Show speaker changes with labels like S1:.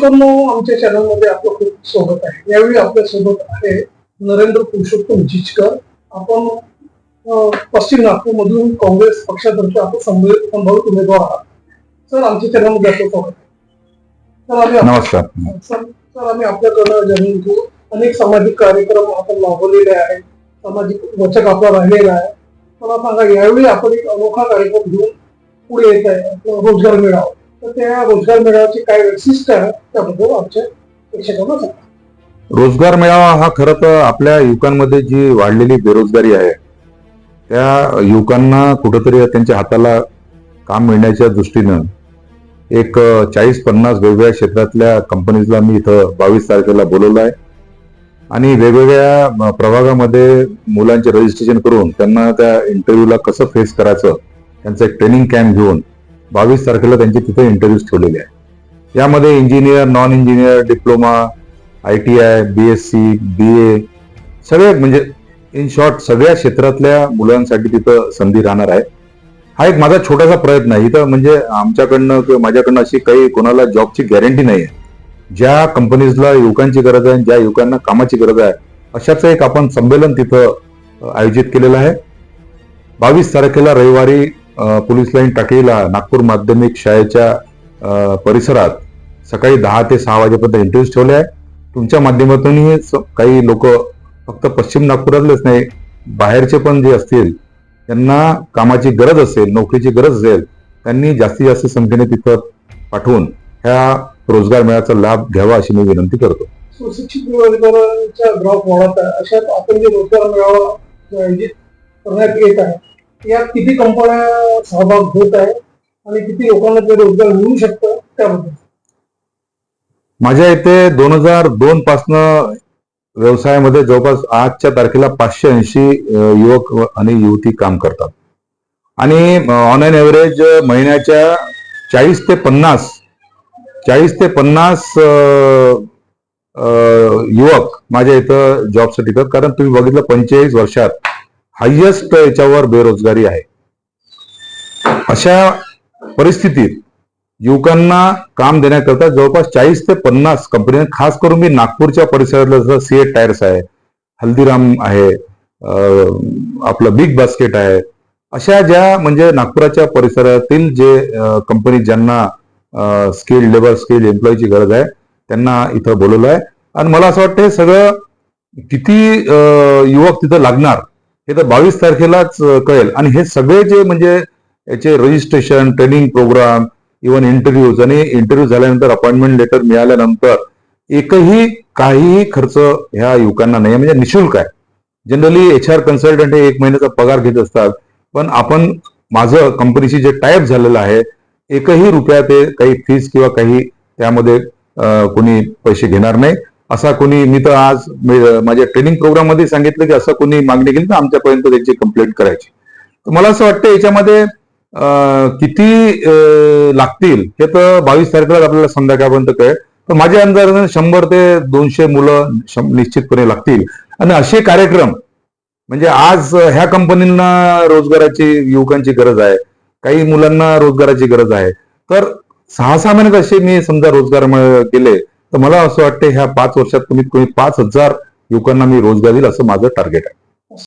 S1: प्रेक्षकांनो आमच्या चॅनलमध्ये आपलं खूप स्वागत आहे. यावेळी आपल्यासोबत आहे नरेंद्र पुरुषोत्तम जिचकर. आपण पश्चिम नागपूरमधून काँग्रेस पक्षातर्फे आपण संभ- संभावित उमेदवार आहात. सर आमच्या चॅनलमध्ये आपलं स्वागत आहे.
S2: नमस्कार.
S1: सर सर आम्ही आपल्याकडनं जाणून घेऊ. अनेक सामाजिक कार्यक्रम आपण राबवलेले आहेत. सामाजिक वचक आपला राहिलेला आहे. मला सांगा यावेळी आपण एक अनोखा कार्यक्रम घेऊन पुढे येत आहे. रोजगार मेळावा. तर त्या रोजगार मेळाव्याचे काय वैशिष्ट्य आहे त्याबद्दल आमच्या प्रेक्षकांना सांगा.
S2: रोजगार मेळावा हा खरं तर आपल्या युवकांमध्ये जी वाढलेली बेरोजगारी आहे त्या युवकांना कुठंतरी त्यांच्या हाताला काम मिळण्याच्या दृष्टीनं एक चाळीस पन्नास वेगवेगळ्या क्षेत्रातल्या कंपनीजला मी इथं बावीस तारखेला बोलवलं आहे. आणि वेगवेगळ्या प्रभागामध्ये मुलांचे रजिस्ट्रेशन करून त्यांना त्या इंटरव्ह्यूला कसं फेस करायचं त्यांचं एक ट्रेनिंग कॅम्प घेऊन बावीस तारखेला त्यांचे तिथे इंटरव्ह्यूज ठेवलेले आहे. यामध्ये engineer non engineer diploma I T I B S C B A सगळे म्हणजे इन शॉर्ट सगळ्या क्षेत्रातल्या मुलांसाठी तिथं संधी राहणार आहे. हा एक माझा छोटासा प्रयत्न आहे. इथं म्हणजे आमच्याकडनं किंवा माझ्याकडनं अशी काही कोणाला जॉबची गॅरंटी नाही आहे ज्या कंपनीजला युवकांची गरज आहे ज्या युवकांना कामाची गरज आहे अशाच एक आपण संमेलन तिथं आयोजित केलेलं आहे. बावीस तारखेला रविवारी पोलीस लाईन टाकळीला नागपूर माध्यमिक शाळेच्या परिसरात सकाळी दहा ते सहा वाजेपर्यंत इंटरव्ह्यूज ठेवले आहे तुमच्या माध्यमातूनही काही लोक फक्त पश्चिम नागपुरातलेच नाही बाहेरचे पण जे असतील त्यांना कामाची गरज असेल नोकरीची गरज असेल त्यांनी जास्तीत जास्त संख्येने तिथं पाठवून ह्या रोजगार मेळ्याचा लाभ घ्यावा अशी मी विनंती करतो.
S1: सुशिक्षित बेरोजगारांचा ग्राफ वाढत आहे. अशात आपण जे रोजगार मेळावा आयोजित करण्यात येत आहे यात किती कंपन्या सहभाग होत आहे आणि किती लोकांना ते रोजगार मिळू शकतं त्याबद्दल.
S2: माझ्या इथे दोन हजार दोन पासनं व्यवसायामध्ये जवळपास आजच्या तारखेला पाचशे ऐंशी युवक आणि युवती काम करतात. आणि ऑन एन एव्हरेज महिन्याच्या चाळीस ते पन्नास चाळीस ते पन्नास युवक माझ्या इथं जॉबसाठी करतात कारण तुम्ही बघितलं पंचेचाळीस वर्षात हायएस्ट याच्यावर बेरोजगारी आहे. अशा परिस्थितीत युवकांना काम देण्याकरता जवळपास चाळीस ते पन्नास कंपन्या खास करून मी नागपूरच्या परिसरातलं जसं सीएट टायर्स आहे हल्दीराम आहे आपलं बिग बास्केट आहे अशा ज्या म्हणजे नागपुराच्या परिसरातील जे कंपनी ज्यांना स्किल्ड लेबर स्किल्ड एम्प्लॉईची गरज आहे त्यांना इथं बोलवलं आहे. आणि मला असं वाटतं हे सगळं किती युवक तिथं लागणार तर बावीस तारखेलाच कळेल. आणि हे सगळे जे म्हणजे याचे registration training program even interviews आणि इंटरव्ह्यू झाल्यानंतर अपॉइंटमेंट लेटर मिळाल्यानंतर एकही काहीही खर्च ह्या युवकांना नाही. म्हणजे निशुल्क आहे. जनरली एच आर कन्सल्टंट हे एक महिन्याचा पगार घेत असतात. पण आपण माझं कंपनीशी जे टाईप झालेलं आहे एकही रुपया ते काही फीस किंवा काही त्यामध्ये कोणी पैसे घेणार नाही. असा कोणी मी तर आज माझ्या ट्रेनिंग प्रोग्राममध्ये सांगितलं की असं कोणी मागणी केली तर आमच्यापर्यंत त्याची कंप्लेंट करायची. तर मला असं वाटतं याच्यामध्ये किती लागतील हे तर बावीस तारखेला आपल्याला संध्याकाळपर्यंत कळेल. तर माझ्या अंदाजाने शंभर ते दोनशे मुलं निश्चितपणे लागतील. आणि असे कार्यक्रम म्हणजे आज ह्या कंपनींना रोजगाराची युवकांची गरज आहे. काही मुलांना रोजगाराची गरज आहे. तर सहा सहा महिन्यात असे मी समजा रोजगार केले तर मला असं वाटतं ह्या पाच वर्षात कमीत कमी पाच हजार युवकांना मी रोजगार देईल असं माझं टार्गेट आहे.